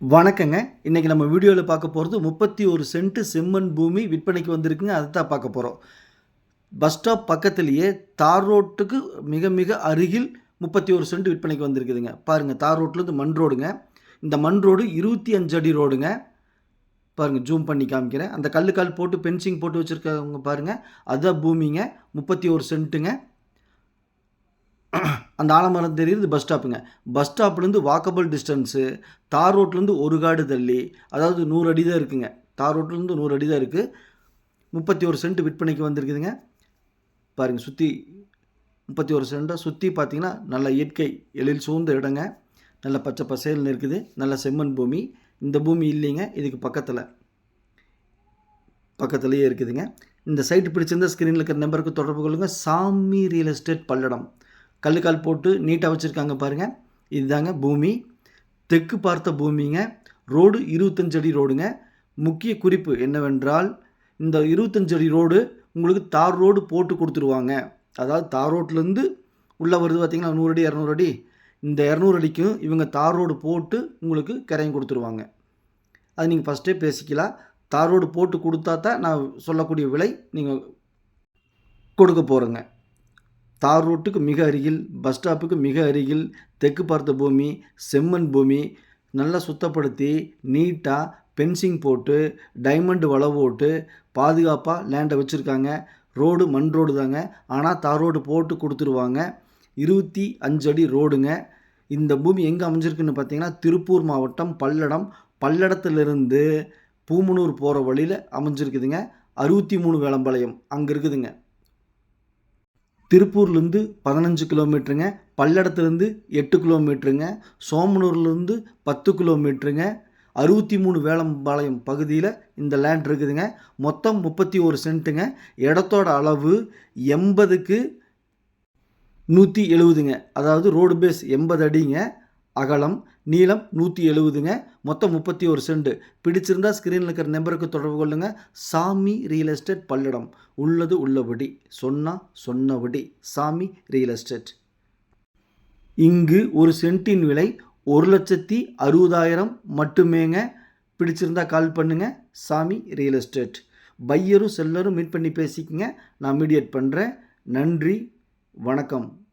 வணக்கங்க. இன்றைக்கி நம்ம வீடியோவில் பார்க்க போகிறது முப்பத்தி ஒரு சென்ட் செம்மண் பூமி விற்பனைக்கு வந்திருக்குங்க. அதை தான் பார்க்க போகிறோம் பஸ் ஸ்டாப் பக்கத்துலேயே தார் ரோட்டுக்கு மிக மிக அருகில் முப்பத்தி ஒரு சென்ட் விற்பனைக்கு வந்திருக்குதுங்க. பாருங்கள் தார் ரோட்லேருந்து மண் ரோடுங்க. இந்த மண் ரோடு இருபத்தி அஞ்சு அடி ரோடுங்க. பாருங்கள் ஜூம் பண்ணி காமிக்கிறேன். அந்த கல் கால் போட்டு பென்சிங் போட்டு வச்சுருக்கவங்க பாருங்கள் அதுதான் பூமிங்க. முப்பத்தி ஒரு சென்ட்டுங்க. அந்த ஆலமரம் தெரியுது பஸ் ஸ்டாப்புங்க பஸ் ஸ்டாப்லேருந்து வாக்கபிள் டிஸ்டன்ஸு தார் ரோட்லேருந்து ஒரு காடு தள்ளி அதாவது நூறு அடி தான் இருக்குங்க. தார் ரோட்லேருந்து நூறு அடி தான் இருக்குது முப்பத்தி ஒரு சென்ட் விற்பனைக்கு வந்திருக்குதுங்க. பாருங்கள் சுற்றி முப்பத்தி ஒரு சென்ட்டை சுற்றி பார்த்திங்கன்னா நல்ல இயற்கை எழில் சூழ்ந்த இடங்க. நல்ல பச்சை பசேல்னு இருக்குது. நல்ல செம்மண் பூமி. இந்த பூமி இல்லைங்க இதுக்கு பக்கத்தில். பக்கத்துலேயே இருக்குதுங்க. இந்த சைட்டு பிடிச்சிருந்த ஸ்க்ரீனில் இருக்கிற நம்பருக்கு தொடர்பு கொள்ளுங்கள் சாமி ரியல் எஸ்டேட் பல்லடம். கல்லுக்கால் போட்டு நீட்டாக வச்சுருக்காங்க பாருங்கள் இதுதாங்க பூமி. தெற்கு பார்த்த பூமிங்க. ரோடு இருபத்தஞ்சடி அடி ரோடுங்க. முக்கிய குறிப்பு என்னவென்றால் இந்த இருபத்தஞ்சடி அடி ரோடு உங்களுக்கு தார் ரோடு போட்டு கொடுத்துருவாங்க. அதாவது தார் ரோட்லேருந்து உள்ளே வருது பார்த்திங்கன்னா நூறு அடி இரநூறு அடி. இந்த இரநூறு அடிக்கும் இவங்க தார் ரோடு போட்டு உங்களுக்கு கரையும் கொடுத்துருவாங்க. அது நீங்கள் ஃபஸ்ட்டே பேசிக்கலாம். தார் ரோடு போட்டு கொடுத்தா தான் நான் சொல்லக்கூடிய விலை நீங்கள் கொடுக்க போகிறேங்க தார் ரோட்டுக்கு மிக அருகில் பஸ் ஸ்டாப்புக்கு மிக அருகில் தெற்கு பார்த்த பூமி செம்மண் பூமி நல்லா சுத்தப்படுத்தி நீட்டாக பென்சிங் போட்டு டைமண்டு வலை போட்டு பாதுகாப்பாக லேண்டை வச்சுருக்காங்க. ரோடு மண் ரோடு தாங்க. ஆனால் தார் ரோடு போட்டு கொடுத்துருவாங்க. இருபத்தி அஞ்சு அடி ரோடுங்க. இந்த பூமி எங்கே அமைஞ்சிருக்குன்னு பார்த்தீங்கன்னா திருப்பூர் மாவட்டம் பல்லடம். பல்லடத்துலேருந்து பூமனூர் போகிற வழியில் அமைஞ்சிருக்குதுங்க. அறுபத்தி மூணு வேளம்பாளையம் அங்கே இருக்குதுங்க. திருப்பூர்லேருந்து பதினஞ்சு கிலோமீட்டருங்க பல்லடத்துலேருந்து எட்டு கிலோமீட்டருங்க சோமனூர்லேருந்து பத்து கிலோமீட்டருங்க அறுபத்தி மூணு வேளம்பாளையம் பகுதியில் இந்த லேண்ட் இருக்குதுங்க. மொத்தம் முப்பத்தி ஒரு சென்ட்டுங்க. இடத்தோட அளவு எண்பதுக்கு நூற்றி எழுபதுங்க அதாவது ரோடு பேஸ் எண்பது அடிங்க. அகலம் நீளம் நூற்றி எழுபதுங்க மொத்தம் முப்பத்தி ஒரு செண்டு. பிடிச்சிருந்தா ஸ்க்ரீனில் இருக்கிற நம்பருக்கு தொடர்பு கொள்ளுங்கள் சாமி ரியல் எஸ்டேட் பல்லடம். உள்ளது உள்ளபடி. சொன்னால் சொன்னபடி. சாமி ரியல் எஸ்டேட் இங்கு ஒரு சென்ட்டின் விலை ஒரு லட்சத்தி அறுபதாயிரம் மட்டுமேங்க. பிடிச்சிருந்தா கால் பண்ணுங்கள் சாமி ரியல் எஸ்டேட் பையரும் செல்லரும் மீட் பண்ணி பேசிக்கங்க. நான் மீடியேட் பண்ணுறேன் நன்றி. வணக்கம்.